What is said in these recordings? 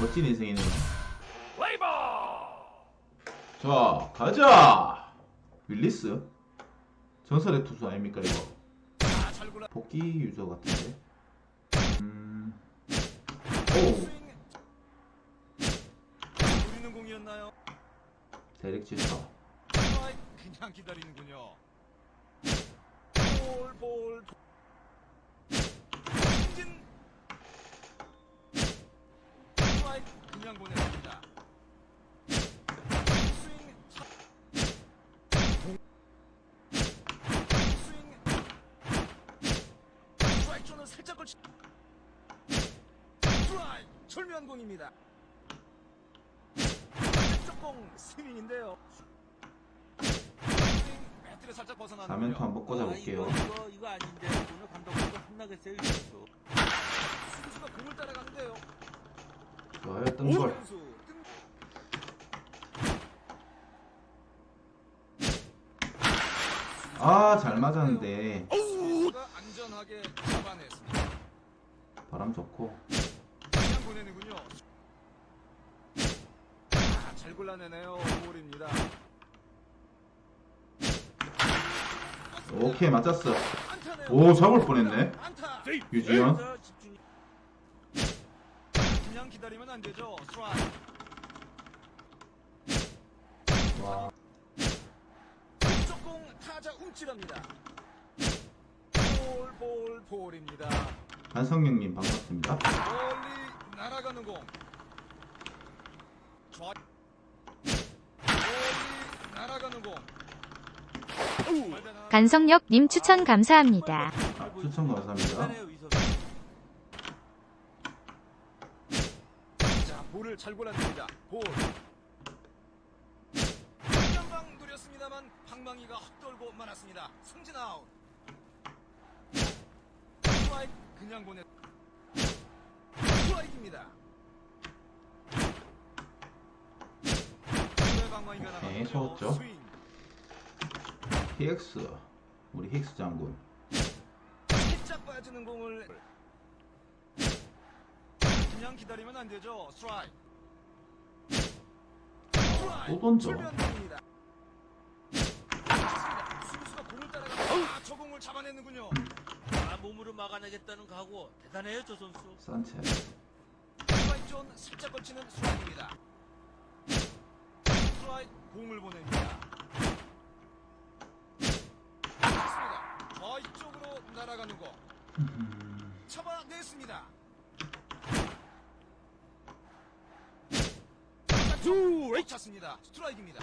멋진 인생이네요. 자, 가자! 윌리스? 전설의 투수 아닙니까, 이거? 복귀 유저 같은데? 음. 오! 대릭. 스트라이크 그냥 기다리는군요. 볼, 볼, 볼. 그냥 보냈습니다. 스윙, 차. 공. 스윙. 스트라이크 존을 살짝 걸치. 스트라이크 절묘한 공입니다. 쪽 스윙인데요. 배트를 살짝 벗어나는 4면토 한번 꽂아볼게요. 아, 이거, 이거, 이거 아닌데 오늘 감독님도 혼나겠어요 이 선수. 수가 공을 따라가는데요. 좋아요, 뜬골. 선수 뜬- 아, 잘 맞았는데. 바람 좋고. 잘 골라내네요. 볼입니다. 오케이, 맞았어. 오, 잡을 뻔했네. 유지현. 기다리면 안 되죠. 스트라이크. 와. 쪽공 타자 움찔합니다. 볼, 볼, 볼입니다. 한성경님 반갑습니다. 멀리 날아가는 공. 좌. 멀리 날아가는 공. 간성력님 추천 감사합니다. 아, 추천 감사합니다. 대단해요 이 선수. 자, 볼을 잘 골라냅니다. 볼. 한방 노렸습니다만 방망이가 헛돌고 말았습니다. 승진 아웃. 스트라이크 그냥 보내. 스트라이크입니다. 왜 방망이가 오케이, 나갔죠? 스윙. PX. 우리 힉스 장군. 살짝 빠지는 공을 그냥 기다리면 안 되죠. 스트라이크. 또 던져. 출변입니다. 수비수가 공을 따라가 아, 저 공을 잡아내는군요. 아, 몸으로 막아내겠다는 각오 대단해요 저 선수. 산체. 스트라이크 존 살짝 걸치는 스트라이크입니다. 스트라이크 공을 보냅니다. 좋습니다. 저 이쪽으로 날아가는 거 잡아냈습니다. 두 찼습니다. 스트라이크입니다.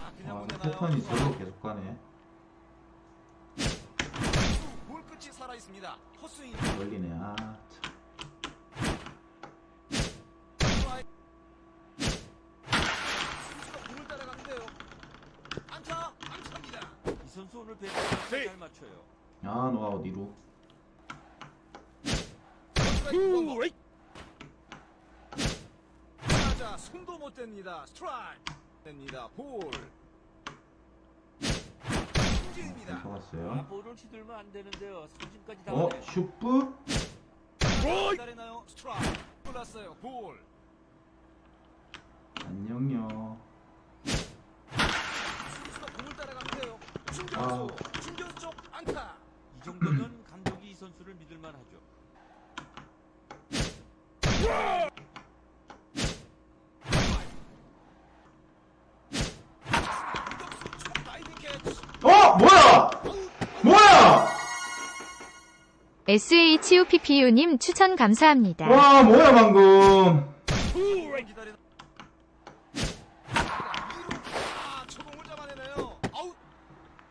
아, 그냥 보내나요? 패턴이 저로 계속 가네. 볼 끝이 살아 있습니다. 헛스윙. 걸리네. 아, 참. 스트라이크. 수비수가 공을 따라가는데요. 안타, 안타입니다. 이 선수 오늘 배트 잘 맞춰요. 아, 노아웃 2루. 스트라이크 원볼. 타자 손도 못 댑니다. 스트라이크. 됩니다. 볼. 승진입니다. 아, 잡았어요. 볼을 휘둘면 안 되는데요. 삼진까지 어. 슈프? 기다리나요? 스트라이크. 골랐어요. 볼. 안녕요. 수비수가 공을 따라가는데요. 중견수, 중견수 쪽 안타. 이 정도면 감독이 이 선수를 믿을만 하죠. 유격수 쪽 다이빙 캐치. 어, 뭐야? 뭐야? SHUPPU님 추천 감사합니다. 와, 뭐야, 방금.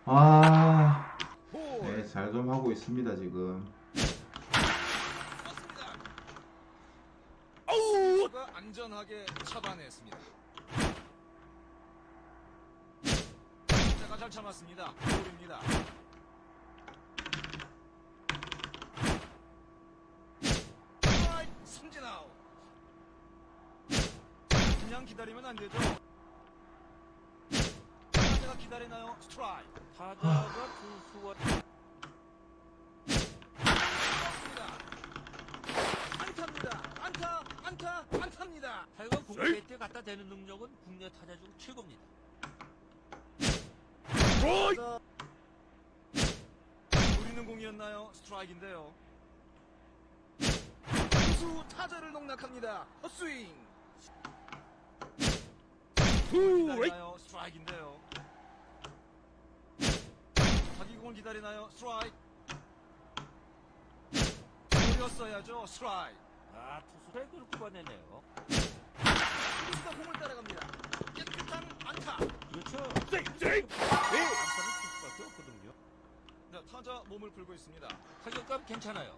아. 네, 잘 좀 하고 있습니다, 지금. 안전하게 잡아냈습니다. 자가 잘 참았습니다. 볼입니다. 스트라이크, 삼진 아웃. 그냥 기다리면 안 되죠. 타자가 기다리나요? 스트라이크. 타자가 투수와 맞습니다. 안타입니다. 안타 안타입니다. 타이거 공격에 때 갖다 대는 능력은 국내 타자 중 최고입니다. 자, 우리는 공이었나요? 스트라이크인데요. 투수 타자를 농락합니다. 헛스윙. 기다리나요? 스트라이크인데요. 자기 공을 기다리나요? 스트라이크. 노렸어야죠. 스트라이크. 아, 투수 타이거를 뽑아내네요. 투수가 공을 따라갑니다. 깨끗한 안타. 그렇죠. 안타는 칠 수밖에 없거든요. 네, 타자 몸을 풀고 있습니다. 타격감 괜찮아요.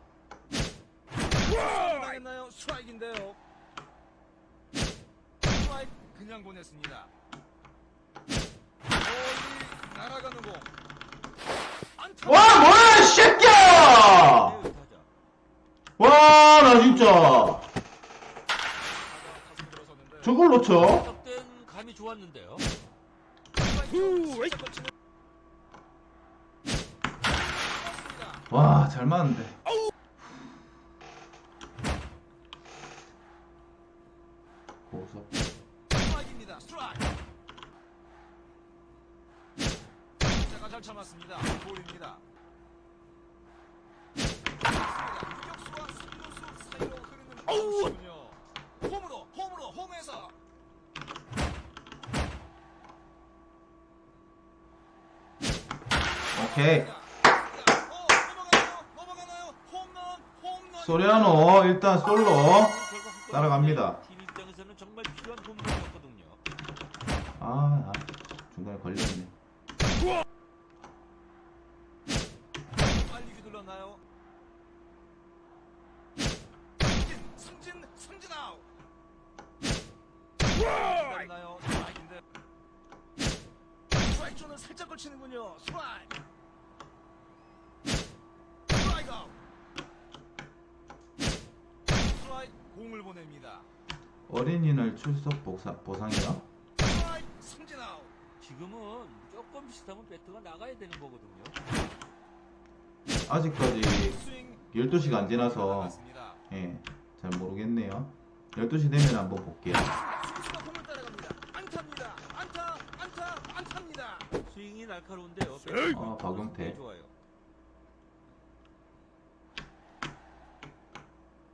당했나요? 스트라이크인데요. 그냥 보냈습니다. 멀리 날아가는 공. 안타. 와 뭐야 이 새끼야 네, 타자. 와 나 진짜 타자 타선 들어섰는데요. 저걸 놓쳐 감이 좋았는데요. 스트라이크 진짜 거치는- 맞습니다. 와잘 맞는데 스트라이크입니다. 스트라이크. 자가 잘 참았습니다. 볼입니다. 유격수와 승부수 사이로 흐르는 공이군요. 홈으로 홈으로 홈에서 오케이 어, 넘어가나요? 넘어가나요? 홈런 홈런. 소리아노 일단 솔로 따라갑니다. 팀 입장에서는 정말 필요한 홈런이었거든요. 아, 아 중간에 걸렸네 승진 승진 승진 아웃. 스트라이크인데. 스트라이크 존을 살짝 걸치는군요. 스트라이크. 스트라이크 아웃. 스트라이크 공을 보냅니다. 어린이날 출석 보상, 보상이요? 스트라이크 승진 아웃. 지금은 조금 비슷하면 배트가 나가야 되는 거거든요. 아직까지 스윙 12시가 안 지나서. 예, 잘 모르겠네요 12시 되면 한번 볼게요. 스윙이 날카로운데요. 아, 박용태.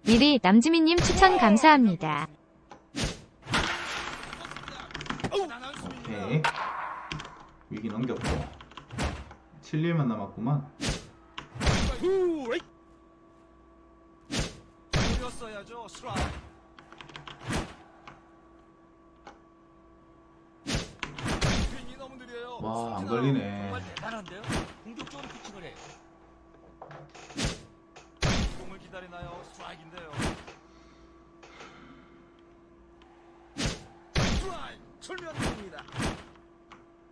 미리 남지민님 추천 감사합니다. 오케이 위기 넘겼고 7일만 남았구만 노렸어야죠 스트라이크. 스윙이 너무 느려요. 와안 승진아웃. 걸리네. 정말 대단한데요. 공격적으로 피칭을 해요. 공을 기다리나요? 스트라이크인데요. 스트라이크 철면입니다.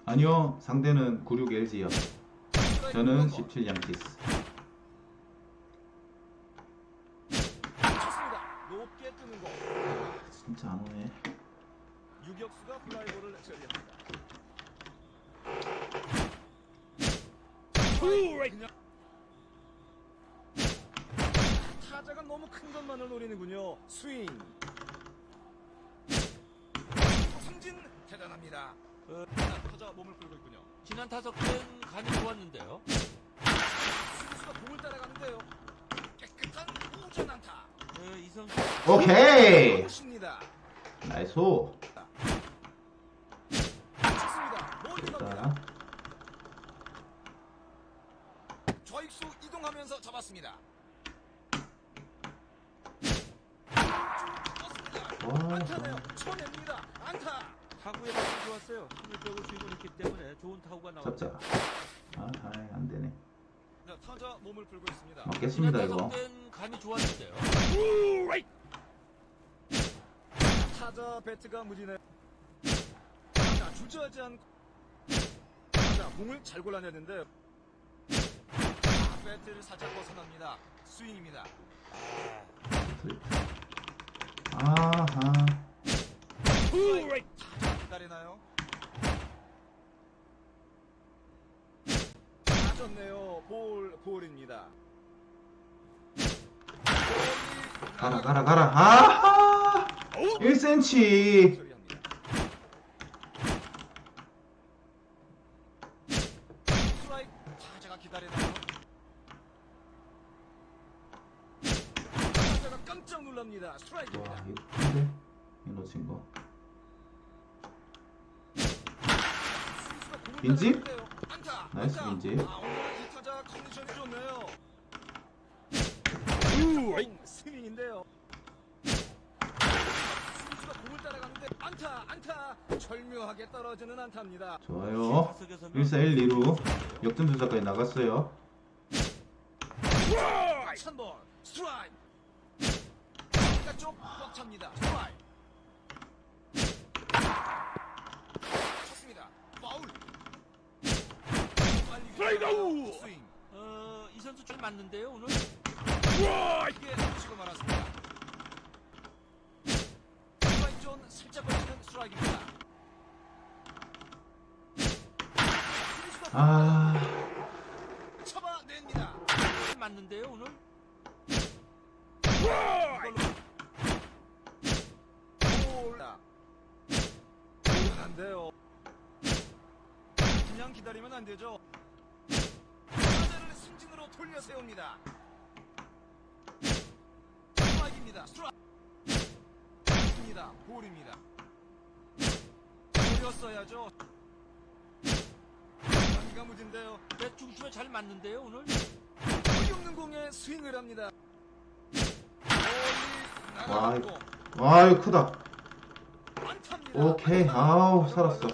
아니요 상대는 96 LG요. 저는 17 양키스 쳤습니다 높게 뜨는 공 오네 유격수가 플라이볼을 처리합니다. 그냥 타자가 너무 큰 것만을 노리는군요. 스윙. 삼진 대단합니다. 어, 자, 타자 몸을 끌고 있군요. 지난 타석 땐 감이 좋았는데요. 수비수가 공을 따라가는데요. 깨끗한 우전 안타. 어, 이 선수 오케이. 아웃입니다 나이스 좌익수 이동하면서 잡았습니다. 와, 안타네요. 쳐냅니다. 안타. 타구의 맛이 좋았어요. 힘을 빼고 스윙을 했기 때문에 좋은 타구가 나왔죠. 잡자 아 다행히 안 되네 네, 타자 몸을 풀고 있습니다. 맞겠습니다 이거 감이 좋았는데요. 타자 배트가 무디네. 자, 주저하지 않고 타자 공을 잘 골라내는데 아, 배트를 살짝 벗어납니다. 스윙입니다. 아하 타자 기다리나요? 맞았네요. 볼 볼입니다. 가라 가라 가라 아하 1cm. 처리합니다. 스트라이크 타자가 기다리나요? 타자가 깜짝 놀랍니다. 와, 스트라이크입니다. 이거 큰데? 이 놓친 거. 수비수가 공을 빈집? 따라가는데요. 안타, 나이스. 공 스윙인데요. 안타, 안타. 절묘하게 떨어지는 안타입니다. 좋아요. 타석에 서면 1사 1, 2루. 역전투사까지 나갔어요. 찬볼 스트라이크. 바깥쪽 꽉 찹니다. 스트라이크. 쳤습니다. 파울. 스트라이크. 스윙. 어, 이 선수 잘 맞는데요 오늘. 이게 치고 말았습니다. 살짝 걸치는 스트라이크입니다. 아, 쳐봐냅니다. 잘 맞는데요 오늘. 이걸로 올라. 이건 안 돼요. 그냥 기다리면 안 되죠. 승진으로 돌려 세웁니다. 스트라이크입니다. 스트 라이크입니다. 볼입니다. 돌렸어야죠. 단기가 무진데요. 내 중심에 잘 맞는데요 오늘. 거리 없는 공에 스윙을 합니다. 와, 이거 크다. 안타입니다. 오케이. 아우, 살았어.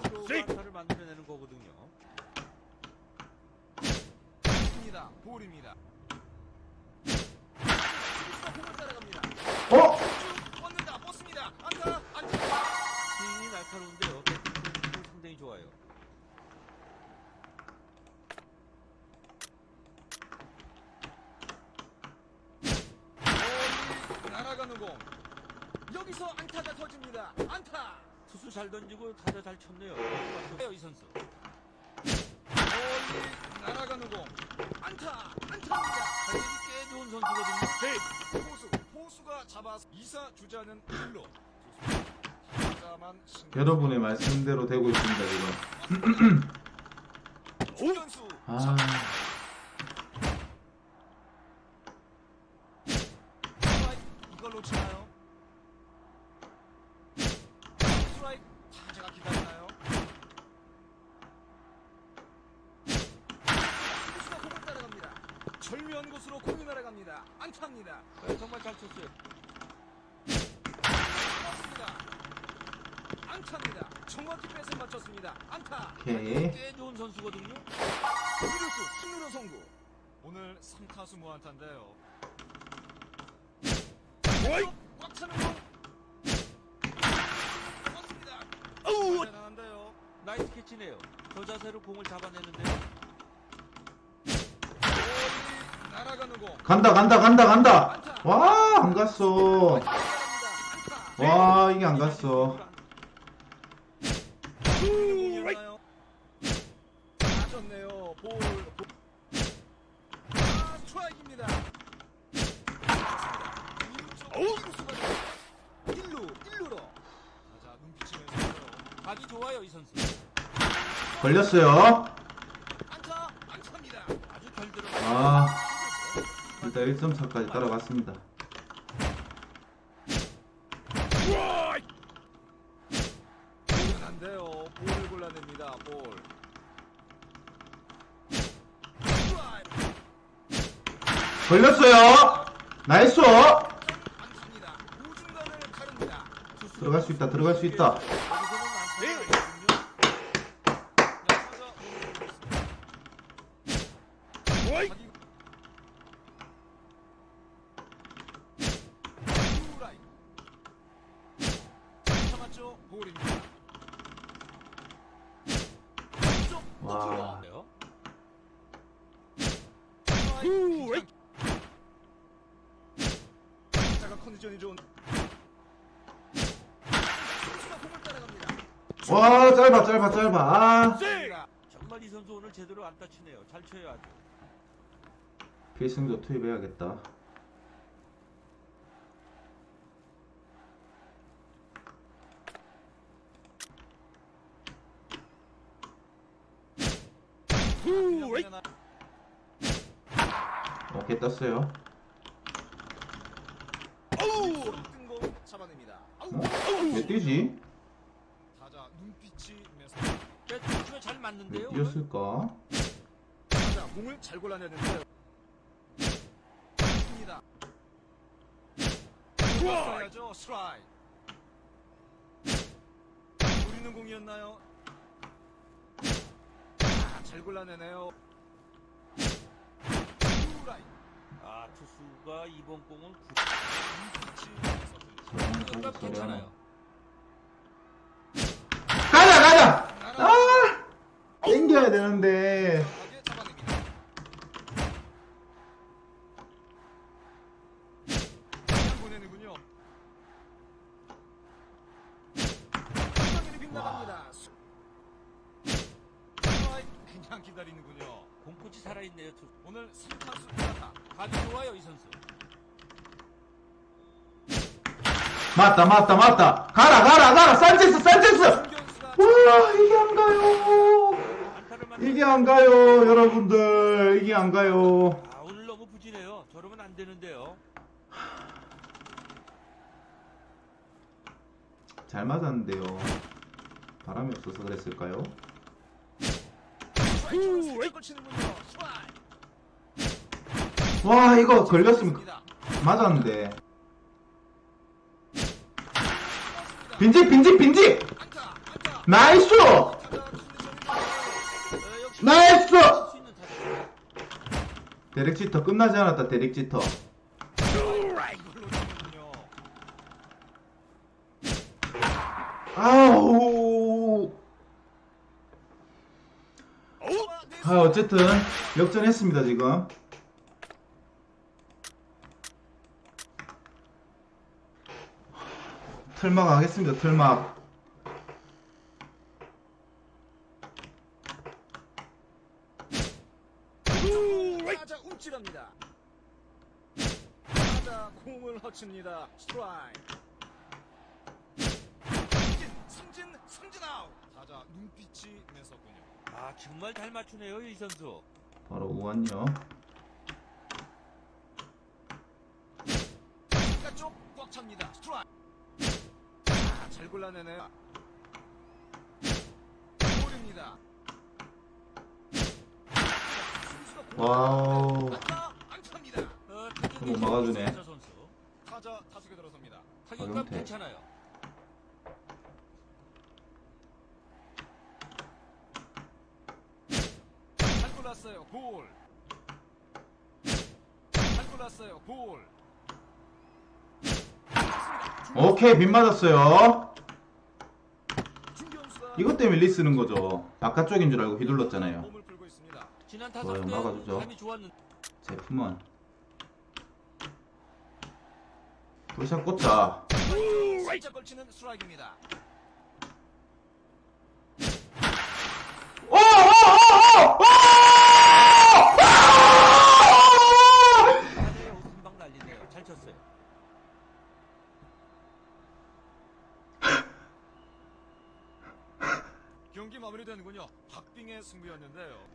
잘 쳤네요. 이 선수. 볼이 날아가는 공. 안타. 안타입니다. 타격이 꽤 좋은 선수거든요. 포수. 포수가 잡아서 이사 주자는 1루. 타자만 신경 여러분의 말씀대로 되고 있습니다, 지금. 아, 스트라이크 이걸 놓치나요? 스트라이크 타자가 기다리나요? 수비수가 공을 따라갑니다. 절묘한 곳으로 공이 날아갑니다. 안타입니다. 네, 정말 잘 쳤어요. 맞습니다. 안타입니다. 정확히 뺏어 맞췄습니다. 안타. 오케이. 꽤 좋은 선수거든요. 이루수 승루로 성구. 오늘 3타수 무안타인데요. 꽉 차는 공. 맞습니다. 대단한데요. 나이스 캐치네요. 저 자세로 공을 잡아내는데요. 볼이 날아가는 공. 간다, 간다, 간다, 간다. 와, 안 갔어. 와, 이게 안 갔어. 공이었나요? 맞았네요. 볼. 볼. 아, 스트라이크입니다. 이루수가 1루, 1루로. 자, 눈빛이면서 각이 좋아요 이 선수. 걸렸어요. 안타, 안타입니다. 아주 잘 들어. 아, 일단 1점 차까지 따라갔습니다. 볼은 안 돼요. 볼을 골라냅니다. 볼. 걸렸어요. 나이스. 들어갈 수 있다, 들어갈 수 있다. 여기서는 안타가 아니거든요. 참았죠? 볼입니다. 와. 들어가는데요. 자가 컨디션이 좋은. 선수가 공을 따라갑니다. 와, 짧아, 짧아, 짧아. 아, 정말 이 선수 오늘 제대로 안 다치네요. 잘 쳐요 아주. 필승조 투입해야겠다. 오케이 떴어요. 뜬공 잡아냅니다. 아우. 어? 왜 뛰지? 타자 눈빛이 매서. 배트가 잘왜 맞는데요. 뛰었을까? 타자 공을 잘 골라내는데요. 입니다. 써야죠 스트라이크. 노리는 공이었나요? 아, 잘 골라내네요. 아 투수가 이번 공은 구... 소리 괜찮아요. 가자 가자. 아 땡겨야 되는데. 강하게 잡아냅니다. 그냥 보내는군요. 상당히 빗나갑니다. 수- 스트라이크 그냥 기다리는군요. 공포치 살아있네요 투수. 오늘 3타수 타타. 감이 좋아요 이 선수. 맞다 맞다 맞다. 가라 가라 가라. 산체스 산체스. 와 이게 안 가요. 이게 안 가요 여러분들. 이게 안 가요. 아 오늘 너무 부진해요. 저러면 안 되는데요. 잘 맞았는데요. 바람이 없어서 그랬을까요? 와 이거 걸렸으면. 맞았는데. 맞습니다. 빈집 빈집 빈집. 나이스. 나이스! 타자. 데렉지터 끝나지 않았다. 이걸 놓치는군요. 아우. 아 어쨌든 역전했습니다 지금. 틀막 하겠습니다 틀막. 타자 움찔합니다. 타자 공을 허칩니다. 스트라이크. 승진, 승진, 승진 아웃. 타자 눈빛이 매섭군요. 아 정말 잘 맞추네요 이 선수. 바로 우완요. 바깥쪽 꽉 찹니다. 스트라이크. 아, 잘 골라내네요. 볼입니다. 와우. 안타, 안타입니다. 어, 못 막아주네. 타자 타석에 들어섭니다. 타격감 박용태. 괜찮아요. 잘 골랐어요. 볼. 잘 골랐어요. 볼. 오케이 빗 맞았어요. 이것 때문에 리스는 거죠. 바깥쪽인 줄 알고 휘둘렀잖아요. 좋아요, 막아주죠. 제품은 불샷 꽂자. 살짝 걸치는 스트라이크입니다. 오! 오! 오! 오! 오! 안에 웃음방 날리네요. 잘 쳤어요. 경기 마무리되는군요. 박빙의 승부였는데요.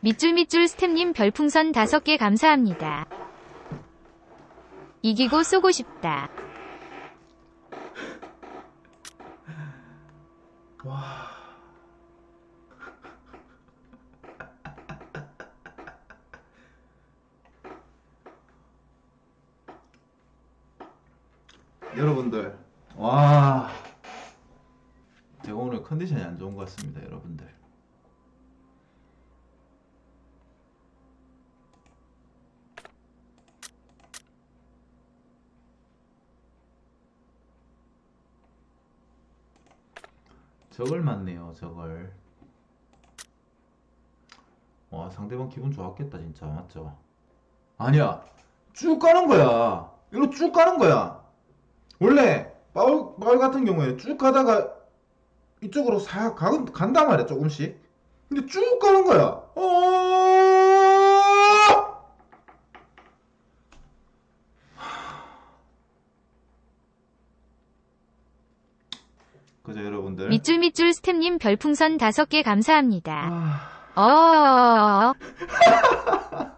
밑줄 밑줄 스템님 별풍선 5개 감사합니다. 이기고 쏘고 싶다. 와. 여러분들, 와. 제가 오늘 컨디션이 안 좋은 것 같습니다, 여러분들. 저걸 맞네요, 저걸. 와, 상대방 기분 좋았겠다, 진짜. 맞죠? 아니야. 쭉 가는 거야. 이거 쭉 가는 거야. 원래, 파울, 파울 같은 경우에 쭉 가다가 이쪽으로 싹 가, 간단 말이야, 조금씩. 근데 쭉 가는 거야. 어! 그죠 여러분들 밑줄 밑줄 스템님 별풍선 5개 감사합니다. 아, 어어어어어.